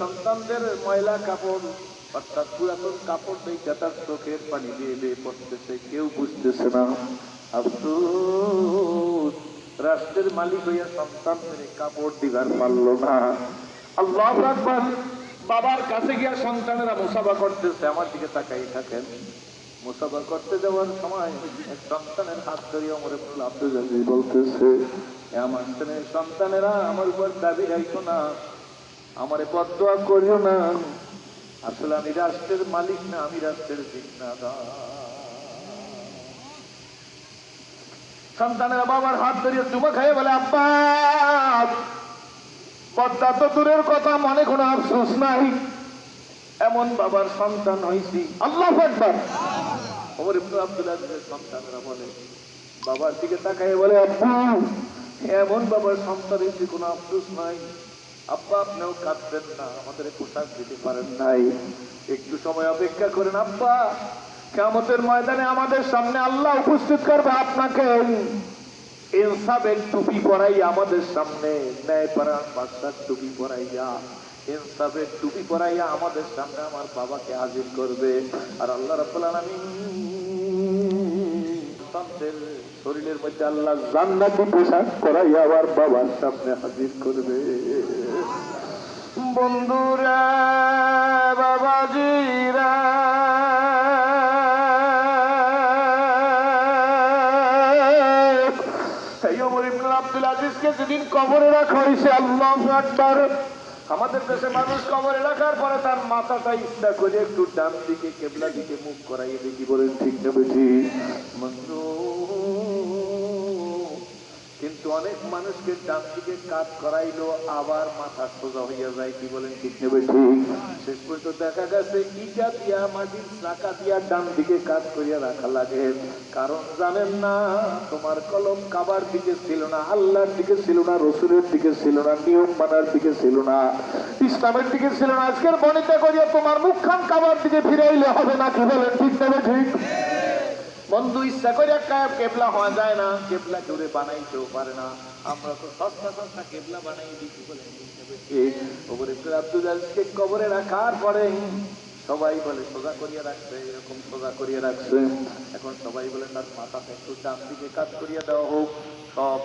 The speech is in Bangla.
সন্তানদের ময়লা কাপড়, অর্থাৎ পুরাতন কাপড় দেখে তার চোখের পানি দিয়ে দিয়ে পড়তেছে কেউ বুঝতেছে না। আফসোস, রাষ্ট্রের মালিক হইয়া সন্তানদের কাপড় দিবার পারল না। আল্লাহ বাবার কাছে গিয়া সন্তানেরা মুসাফা করতেছে, আমার দিকে তাকাই থাকেন। মুসাফা করতে যাওয়ার সময় সন্তানের হাত ধরিয়ে আমার আব্দুল আজিজ বলতেছে, "এ আমার ছেলের সন্তানেরা আমার উপর দাবি রাখো না, আমারে বদয়া করিও না। আসলে আমি রাষ্ট্রের মালিক না, আমি রাষ্ট্রের জিম্মাদার সন্তানেরা বাবার হাত ধরিয়ে চুমা খাইয়ে বলে, আব্বা পদ্মা তো দূরের কথা, মনে কোনো আফসোস নাই। এমন বাবার সন্তান হইছি আল্লাহ একবার ওমর ইবনে আব্দুল আজিজের সন্তানরা বলে, বাবার দিকে তাকায় বলে, আব্বু, এমন বাবার সন্তান হইছি কোনো আফসোস নাই। আব্বা, আপনিও কাঁদবেন না, আমাদের পোশাক দিতে পারেন নাই। একটু সময় অপেক্ষা করেন, আব্বা কেমতের ময়দানে আমাদের সামনে আল্লাহ উপস্থিত করবে আপনাকে। ইনসাফের টুপি পরাই আমাদের সামনে ন্যায় পাড়ার বাদশার টুপি পরাইয়া ইনসাফের টুপি পরাইয়া আমাদের সামনে আমার বাবাকে হাজির করবে। আর আল্লাহ রাব্বুল আলামিন শরীরের মধ্যে আল্লাহ জান্নাতি পোশাক পরাইয়া আবার বাবার সামনে হাজির করবে। বন্ধুরা, বাবাজিরা আব্দুল আজিজকে যেদিন কবরে রাখা হয়েছে, আল্লাহু আকবার। আমাদের দেশে মানুষ কবর রাখার পরে তার মাথাটা ইচ্ছা করে একটু ডান দিকে কেবলা দিকে মুখ করাই দেখি বলেন, ঠিক না বেশি কিন্তু অনেক মানুষকে ডান দিকে কাজ করাইলো আবার মাথা সোজা হইয়া যায় কি বলেন ঠিক নেবে ঠিক। শেষ পর্যন্ত দেখা গেছে ইটা দিয়া মাটির চাকা দিয়া ডান দিকে কাজ করিয়া রাখা লাগে। কারণ জানেন না তোমার কলম কাবার দিকে ছিল না আল্লাহর দিকে ছিল না রসুলের দিকে ছিল না নিয়ম মানার দিকে ছিল না ইসলামের দিকে ছিল না। আজকের বনিতা করিয়া তোমার মুখখান কাবার দিকে ফিরাইলে হবে না কি বলেন ঠিক নেবে ঠিক? বন্ধু ইচ্ছা করে একটা কেবলা হওয়া যায় না। কেবলা জোরে বানাইতেও পারে না। আমরা তো সস্তা সস্তা কেবলা বানাই দিচ্ছি বলে ওপরে আব্দুল আজকে কবরে রাখার পরে সবাই বলে সোজা করিয়ে রাখছে এরকম সোজা করিয়ে রাখছে। এখন সবাই বলে তার মাথা একটু ডান দিকে কাজ করিয়া দেওয়া হোক। সব